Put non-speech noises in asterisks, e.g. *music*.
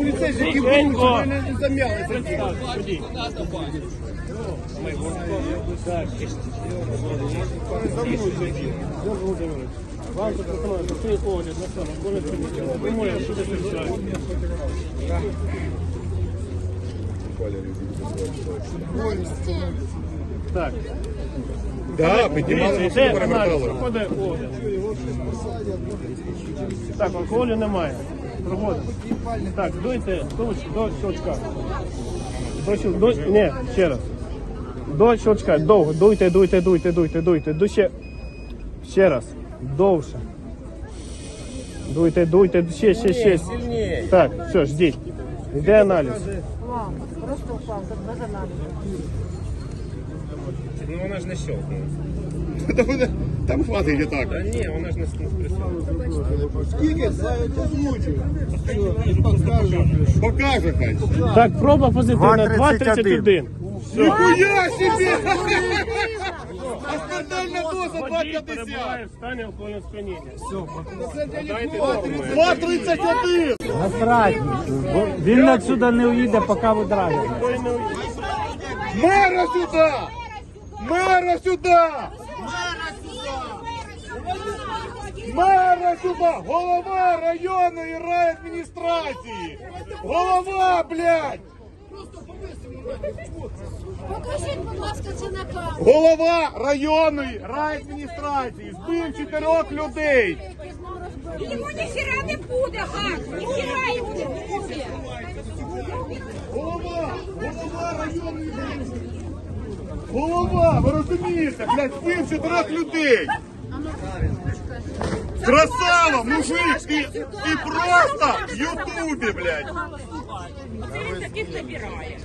поліцейські, які були, ви не зам'ялися. Вам тут пропоную за на саме, що. Так, Да, піднімали дивіться, машину, йде аналіз, проходить огляд. Так, алкоголю немає. Проводимо. Так, дуйте до, до щелчка. До, щел- до, ні, ще раз. До щелчка, довго. Дуйте, дуйте, дуйте, дуйте, дуйте. Ду ще, ще раз. Довше. Дуйте, дуйте, ще, ще, ще. Так, все, ждіть. Йде аналіз. Вау, просто упав, так без аналізу. Ну вона ж не щелкнула. *laughs* Та Там хватить і так. Та ні, вона ж не спрацювала. Скільки? Покаже хай. Так, проба позитивна. 2,31. Ніхуя собі! А скандальна доза Водій 2,50! перебуває в стані алкогольного сп'яніння. 2,31! Насрать. Він отсюда не уїде, поки ви драгите. Мера сюди! Мера сюди! Мера сюди! Голова районної райадміністрації! Голова, блядь! Покажіть, будь ласка, це на камеру. Голова районної райадміністрації збив чотирьох людей! Йому ніхіра не буде, гад! Ніхіра йому не буде! Голова! Голова районної Голова! Ви розумієте? Блядь, збив чотирьох людей! Красава, мужик! ты, ты просто в Ютубе, блядь! Це він таких набирає.